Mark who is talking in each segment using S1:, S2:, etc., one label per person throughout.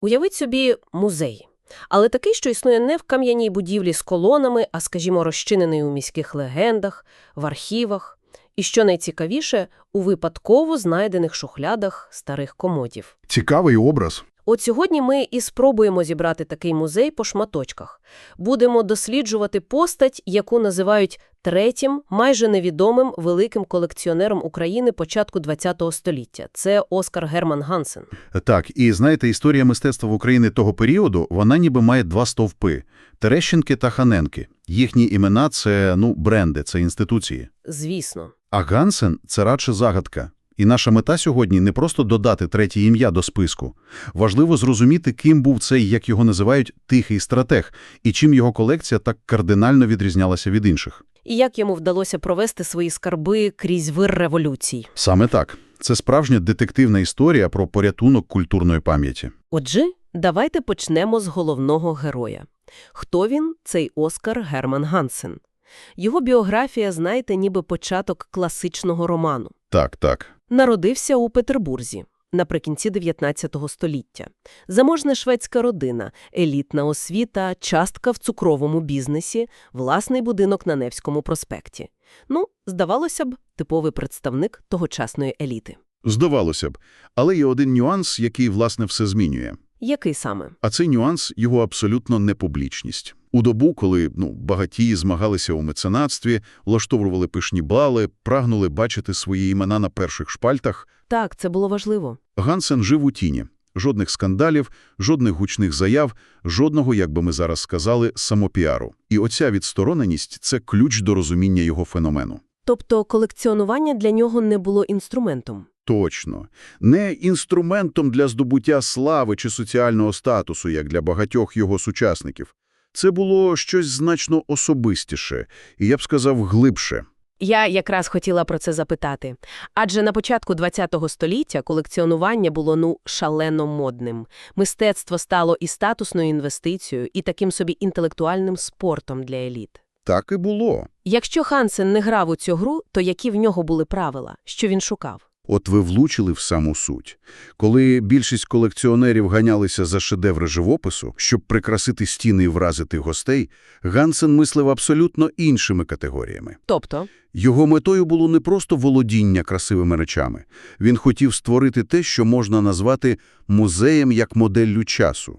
S1: Уявіть собі музей. Але такий, що існує не в кам'яній будівлі з колонами, а, скажімо, розчинений у міських легендах, в архівах. І що найцікавіше, у випадково знайдених шухлядах старих комодів.
S2: Цікавий образ.
S1: От сьогодні ми і спробуємо зібрати такий музей по шматочках. Будемо досліджувати постать, яку називають третім, майже невідомим великим колекціонером України початку ХХ століття. Це Оскар Герман Гансен.
S2: Так, і знаєте, історія мистецтва в Україні того періоду, вона ніби має два стовпи – Терещенки та Ханенки. Їхні імена – це, ну, бренди, це інституції.
S1: Звісно.
S2: А Гансен – це радше загадка. І наша мета сьогодні не просто додати третє ім'я до списку. Важливо зрозуміти, ким був цей, як його називають, тихий стратег, і чим його колекція так кардинально відрізнялася від інших.
S1: І як йому вдалося провести свої скарби крізь вир революцій.
S2: Саме так. Це справжня детективна історія про порятунок культурної пам'яті.
S1: Отже, давайте почнемо з головного героя. Хто він, цей Оскар Герман Гансен? Його біографія, знаєте, ніби початок класичного роману.
S2: Так, так.
S1: Народився у Петербурзі наприкінці 19 століття. Заможна шведська родина, елітна освіта, частка в цукровому бізнесі, власний будинок на Невському проспекті. Ну, здавалося б, типовий представник тогочасної еліти.
S2: Здавалося б. Але є один нюанс, який, власне, все змінює.
S1: Який саме?
S2: А цей нюанс – його абсолютно непублічність. У добу, коли ну, багатії змагалися у меценатстві, влаштовували пишні бали, прагнули бачити свої імена на перших шпальтах,
S1: Так, це було важливо.
S2: Гансен жив у тіні. Жодних скандалів, жодних гучних заяв, жодного, як би ми зараз сказали, самопіару. І оця відстороненість – це ключ до розуміння його феномену.
S1: Тобто колекціонування для нього не було інструментом.
S2: Точно. Не інструментом для здобуття слави чи соціального статусу, як для багатьох його сучасників. Це було щось значно особистіше, і, я б сказав, глибше.
S1: Я якраз хотіла про це запитати. Адже на початку ХХ століття колекціонування було, ну, шалено модним. Мистецтво стало і статусною інвестицією, і таким собі інтелектуальним спортом для еліт.
S2: Так і було.
S1: Якщо Хансен не грав у цю гру, то які в нього були правила? Що він шукав?
S2: От ви влучили в саму суть. Коли більшість колекціонерів ганялися за шедеври живопису, щоб прикрасити стіни і вразити гостей, Гансен мислив абсолютно іншими категоріями.
S1: Тобто,
S2: Його метою було не просто володіння красивими речами. Він хотів створити те, що можна назвати музеєм як моделлю часу.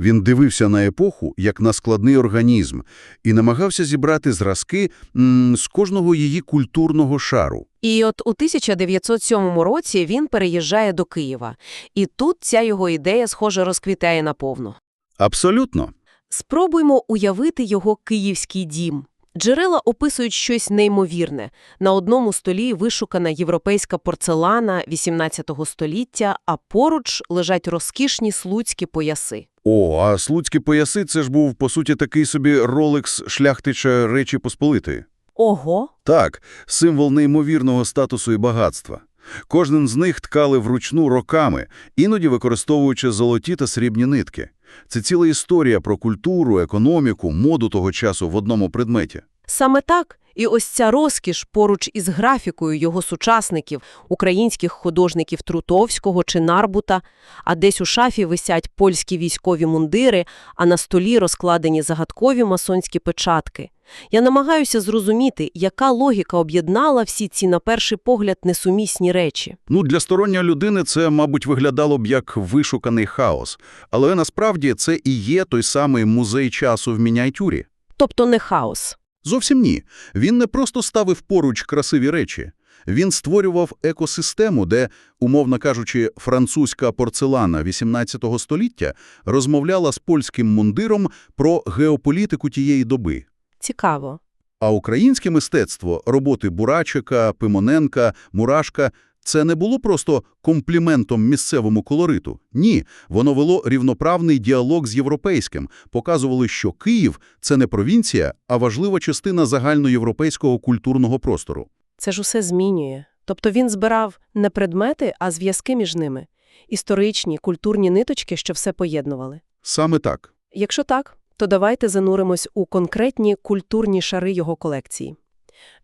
S2: Він дивився на епоху як на складний організм і намагався зібрати зразки м, з кожного її культурного шару.
S1: і от у 1907 році він переїжджає до Києва. І тут ця його ідея, схоже, розквітає наповну.
S2: Абсолютно.
S1: Спробуймо уявити його київський дім. Джерела описують щось неймовірне. На одному столі вишукана європейська порцелана XVIII століття, а поруч лежать розкішні слуцькі пояси.
S2: О, а слуцькі пояси – це ж був, по суті, такий собі ролекс шляхтича Речі Посполитої.
S1: Ого!
S2: Так, символ неймовірного статусу і багатства. Кожен з них ткали вручну роками, іноді використовуючи золоті та срібні нитки. Це ціла історія про культуру, економіку, моду того часу в одному предметі.
S1: Саме так. І ось ця розкіш поруч із графікою його сучасників, українських художників Трутовського чи Нарбута, а десь у шафі висять польські військові мундири, а на столі розкладені загадкові масонські печатки. Я намагаюся зрозуміти, яка логіка об'єднала всі ці, на перший погляд, несумісні речі.
S2: Ну, для сторонньої людини це, мабуть, виглядало б як вишуканий хаос. Але насправді це і є той самий музей часу в мініатюрі.
S1: Тобто не хаос.
S2: Зовсім ні. Він не просто ставив поруч красиві речі. Він створював екосистему, де, умовно кажучи, французька порцелана XVIII століття розмовляла з польським мундиром про геополітику тієї доби.
S1: Цікаво.
S2: А українське мистецтво, роботи Бурачика, Пимоненка, Мурашка – це не було просто компліментом місцевому колориту. Ні, воно вело рівноправний діалог з європейським, показували, що Київ – це не провінція, а важлива частина загальноєвропейського культурного простору.
S1: Це ж усе змінює. Тобто він збирав не предмети, а зв'язки між ними. Історичні, культурні ниточки, що все поєднували.
S2: Саме так.
S1: Якщо так, то давайте зануримось у конкретні культурні шари його колекції.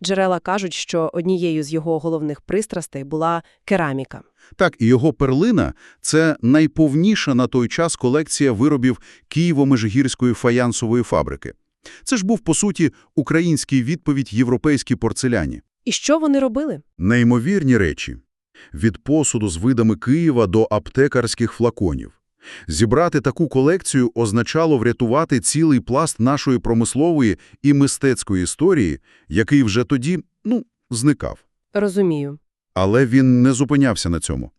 S1: Джерела кажуть, що однією з його головних пристрастей була кераміка.
S2: Так, і його перлина – це найповніша на той час колекція виробів Києво-Межигірської фаянсової фабрики. Це ж був, по суті, український відповідь європейській порцеляні.
S1: І що вони робили?
S2: Неймовірні речі. Від посуду з видами Києва до аптекарських флаконів. Зібрати таку колекцію означало врятувати цілий пласт нашої промислової і мистецької історії, який вже тоді, ну, зникав.
S1: Розумію.
S2: Але він не зупинявся на цьому.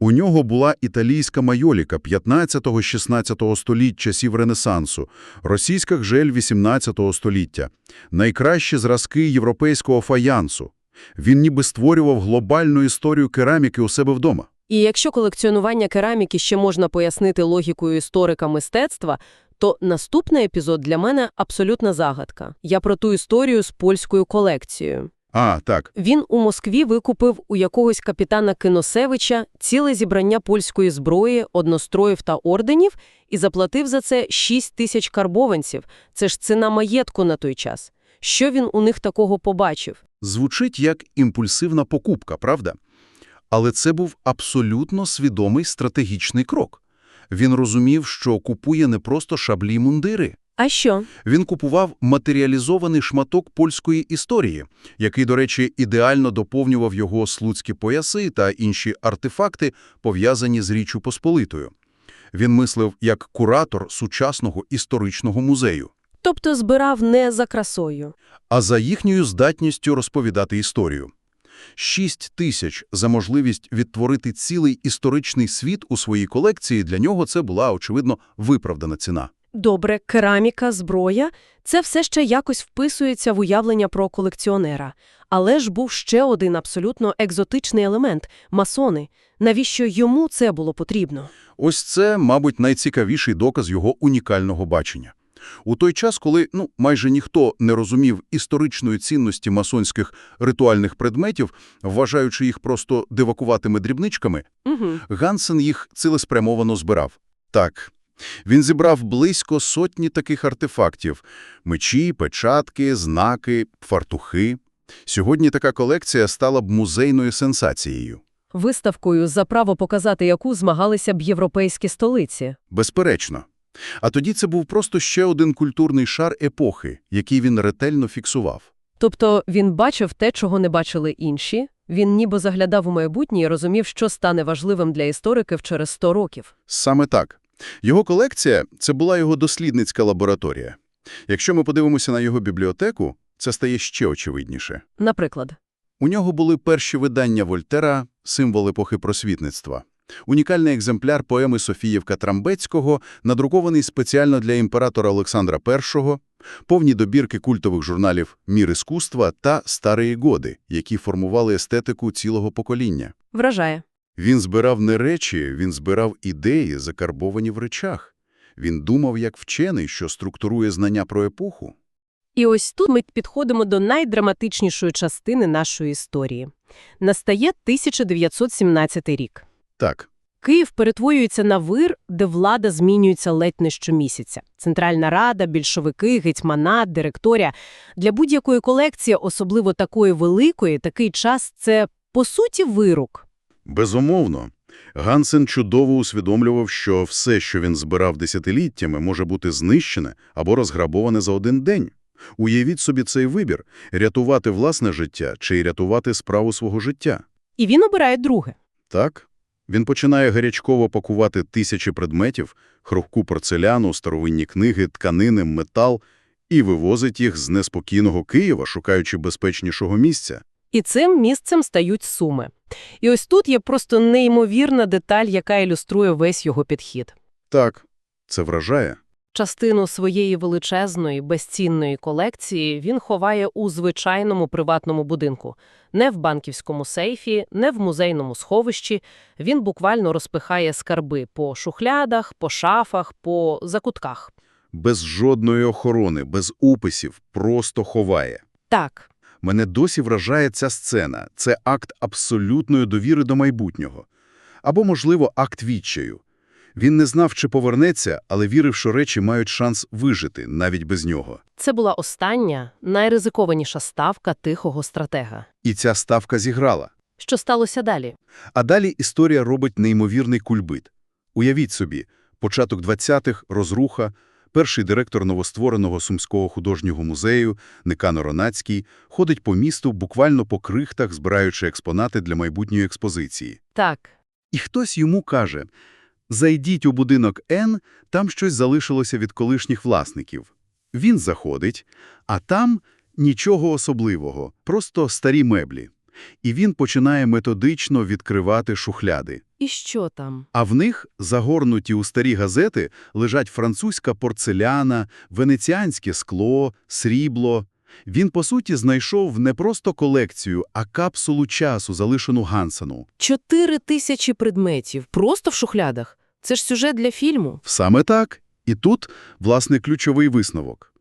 S2: У нього була італійська майоліка 15-16 століть часів Ренесансу, російська гжель 18 століття, найкращі зразки європейського фаянсу. Він ніби створював глобальну історію кераміки у себе вдома.
S1: І якщо колекціонування кераміки ще можна пояснити логікою історика мистецтва, то наступний епізод для мене абсолютна загадка. Я про ту історію з польською колекцією.
S2: А, так,
S1: Він у Москві викупив у якогось капітана Киносевича ціле зібрання польської зброї, одностроїв та орденів і заплатив за це 6 тисяч карбованців. Це ж ціна маєтку на той час. Що він у них такого побачив?
S2: звучить як імпульсивна покупка, правда? Але це був абсолютно свідомий стратегічний крок. Він розумів, що купує не просто шаблі й мундири.
S1: А що?
S2: Він купував матеріалізований шматок польської історії, який, до речі, ідеально доповнював його слуцькі пояси та інші артефакти, пов'язані з Річчю Посполитою. Він мислив як куратор сучасного історичного музею,
S1: Тобто збирав не за красою.
S2: а за їхньою здатністю розповідати історію. Шість тисяч за можливість відтворити цілий історичний світ у своїй колекції для нього це була, очевидно, виправдана ціна.
S1: Добре, кераміка, зброя – це все ще якось вписується в уявлення про колекціонера. Але ж був ще один абсолютно екзотичний елемент – масони. Навіщо йому це було потрібно?
S2: Ось це, мабуть, найцікавіший доказ його унікального бачення. У той час, коли ну, майже ніхто не розумів історичної цінності масонських ритуальних предметів, вважаючи їх просто дивакуватими дрібничками,
S1: Угу.
S2: Гансен їх цілеспрямовано збирав. Так, він зібрав близько сотні таких артефактів – мечі, печатки, знаки, фартухи. Сьогодні така колекція стала б музейною сенсацією.
S1: Виставкою за право показати, яку змагалися б європейські столиці.
S2: Безперечно. А тоді це був просто ще один культурний шар епохи, який він ретельно фіксував.
S1: Тобто він бачив те, чого не бачили інші, він ніби заглядав у майбутнє і розумів, що стане важливим для істориків через 100 років.
S2: Саме так. Його колекція – це була його дослідницька лабораторія. Якщо ми подивимося на його бібліотеку, це стає ще очевидніше.
S1: Наприклад.
S2: У нього були перші видання Вольтера «Символ епохи просвітництва». Унікальний екземпляр поеми Софіївка Трамбецького, надрукований спеціально для імператора Олександра І, повні добірки культових журналів «Мір іскусства» та «Старої годи», які формували естетику цілого покоління.
S1: Вражає.
S2: Він збирав не речі, він збирав ідеї, закарбовані в речах. Він думав як вчений, що структурує знання про епоху.
S1: І ось тут ми підходимо до найдраматичнішої частини нашої історії. Настає 1917 рік.
S2: Так,
S1: Київ перетворюється на вир, де влада змінюється ледь не щомісяця. Центральна рада, більшовики, гетьманат, директорія. Для будь-якої колекції, особливо такої великої, такий час – це, по суті, вирок.
S2: Безумовно. Гансен чудово усвідомлював, що все, що він збирав десятиліттями, може бути знищене або розграбоване за один день. Уявіть собі цей вибір – рятувати власне життя чи рятувати справу свого життя.
S1: І він обирає друге.
S2: Так? Він починає гарячково пакувати тисячі предметів, хрупку порцеляну, старовинні книги, тканини, метал і вивозить їх з неспокійного Києва, шукаючи безпечнішого місця.
S1: І цим місцем стають суми. І ось тут є просто неймовірна деталь, яка ілюструє весь його підхід.
S2: Так, це вражає.
S1: Частину своєї величезної, безцінної колекції він ховає у звичайному приватному будинку. Не в банківському сейфі, не в музейному сховищі. Він буквально розпихає скарби по шухлядах, по шафах, по закутках.
S2: Без жодної охорони, без уписів, просто ховає.
S1: Так,
S2: Мене досі вражає ця сцена. Це акт абсолютної довіри до майбутнього. Або, можливо, акт відчаю. Він не знав, чи повернеться, але вірив, що речі мають шанс вижити навіть без нього.
S1: Це була остання, найризикованіша ставка тихого стратега.
S2: І ця ставка зіграла.
S1: Що сталося далі?
S2: А далі історія робить неймовірний кульбит. Уявіть собі, початок 20-х, розруха, перший директор новоствореного Сумського художнього музею, Никано Ронацький, ходить по місту буквально по крихтах, збираючи експонати для майбутньої експозиції.
S1: Так,
S2: І хтось йому каже, зайдіть у будинок Н, там щось залишилося від колишніх власників. Він заходить, а там нічого особливого, просто старі меблі. І він починає методично відкривати шухляди.
S1: і що там?
S2: А в них, загорнуті у старі газети, лежать французька порцеляна, венеціанське скло, срібло. Він, по суті, знайшов не просто колекцію, а капсулу часу, залишену Гансену.
S1: Чотири тисячі предметів, просто в шухлядах. Це ж сюжет для фільму.
S2: Саме так. І тут, власне, ключовий висновок.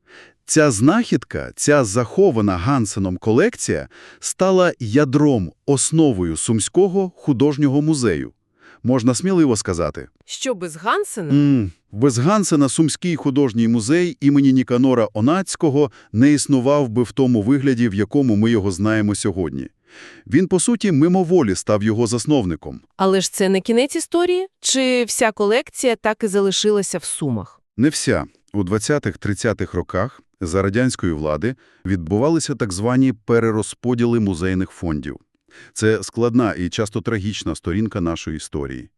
S2: Ця знахідка, ця захована Гансеном колекція стала ядром, основою Сумського художнього музею. Можна сміливо сказати.
S1: Що без Гансена?
S2: М, без Гансена Сумський художній музей імені Ніканора Онацького не існував би в тому вигляді, в якому ми його знаємо сьогодні. Він, по суті, мимоволі став його засновником.
S1: Але ж це не кінець історії? Чи вся колекція так і залишилася в Сумах?
S2: Не вся. У 20-30-х роках за радянської влади відбувалися так звані перерозподіли музейних фондів. Це складна і часто трагічна сторінка нашої історії.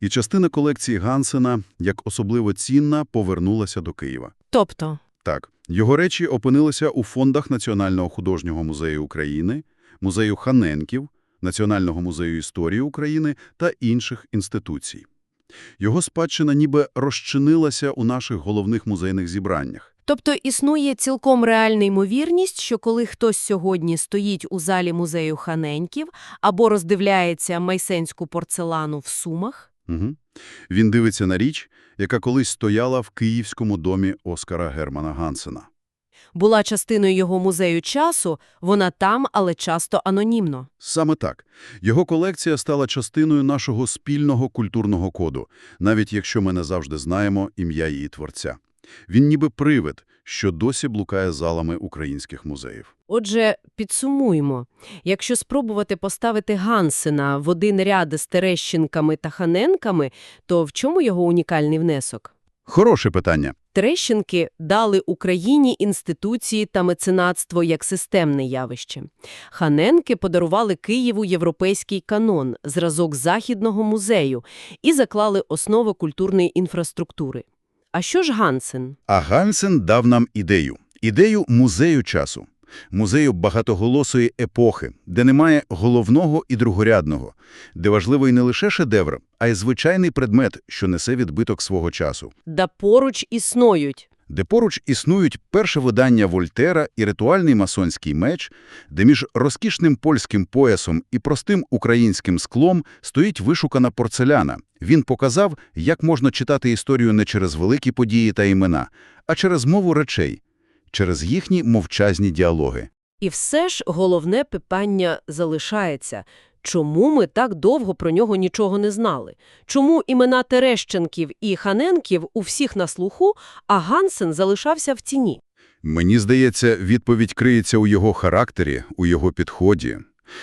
S2: І частина колекції Гансена, як особливо цінна, повернулася до Києва.
S1: Тобто,
S2: Так, його речі опинилися у фондах Національного художнього музею України, музею Ханенків, Національного музею історії України та інших інституцій. Його спадщина ніби розчинилася у наших головних музейних зібраннях.
S1: Тобто існує цілком реальна ймовірність, що коли хтось сьогодні стоїть у залі музею Ханеньків або роздивляється майсенську порцелану в Сумах,
S2: Угу. Він дивиться на річ, яка колись стояла в київському домі Оскара Германа Гансена.
S1: була частиною його музею часу, вона там, але часто анонімно.
S2: Саме так. Його колекція стала частиною нашого спільного культурного коду, навіть якщо ми не завжди знаємо ім'я її творця. Він ніби привид, що досі блукає залами українських музеїв.
S1: Отже, підсумуємо. Якщо спробувати поставити Гансена в один ряд з Терещенками та Ханенками, то в чому його унікальний внесок?
S2: Хороше питання.
S1: Терещенки дали Україні інституції та меценатство як системне явище. Ханенки подарували Києву європейський канон, зразок Західного музею, і заклали основи культурної інфраструктури. А що ж Гансен?
S2: А Гансен дав нам ідею. Ідею музею часу. Музею багатоголосої епохи, де немає головного і другорядного, де важливий не лише шедевр, а й звичайний предмет, що несе відбиток свого часу.
S1: Да поруч існують.
S2: Де поруч існують перше видання Вольтера і ритуальний масонський меч, де між розкішним польським поясом і простим українським склом стоїть вишукана порцеляна. Він показав, як можна читати історію не через великі події та імена, а через мову речей, через їхні мовчазні діалоги.
S1: І все ж головне питання залишається. Чому ми так довго про нього нічого не знали? Чому імена Терещенків і Ханенків у всіх на слуху, а Гансен залишався в тіні?
S2: Мені здається, відповідь криється у його характері, у його підході.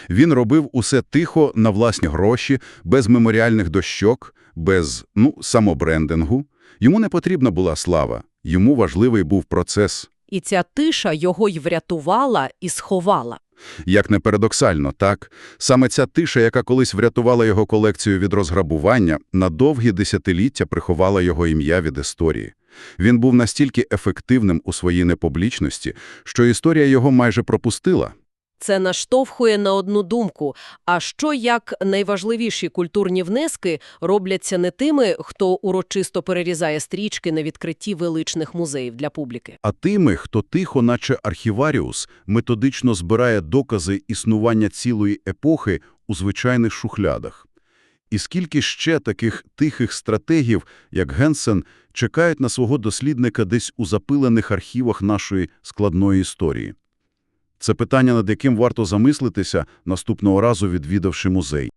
S2: Він робив усе тихо, на власні гроші, без меморіальних дощок, без, ну, самобрендингу. Йому не потрібна була слава, йому важливий був процес.
S1: І ця тиша його й врятувала і сховала.
S2: Як не парадоксально, так? Саме ця тиша, яка колись врятувала його колекцію від розграбування, на довгі десятиліття приховала його ім'я від історії. Він був настільки ефективним у своїй непублічності, що історія його майже пропустила.
S1: Це наштовхує на одну думку. А що як найважливіші культурні внески робляться не тими, хто урочисто перерізає стрічки на відкритті величних музеїв для публіки?
S2: А тими, хто тихо, наче архіваріус, методично збирає докази існування цілої епохи у звичайних шухлядах. І скільки ще таких тихих стратегів, як Генсен, чекають на свого дослідника десь у запилених архівах нашої складної історії? Це питання, над яким варто замислитися, наступного разу відвідавши музей.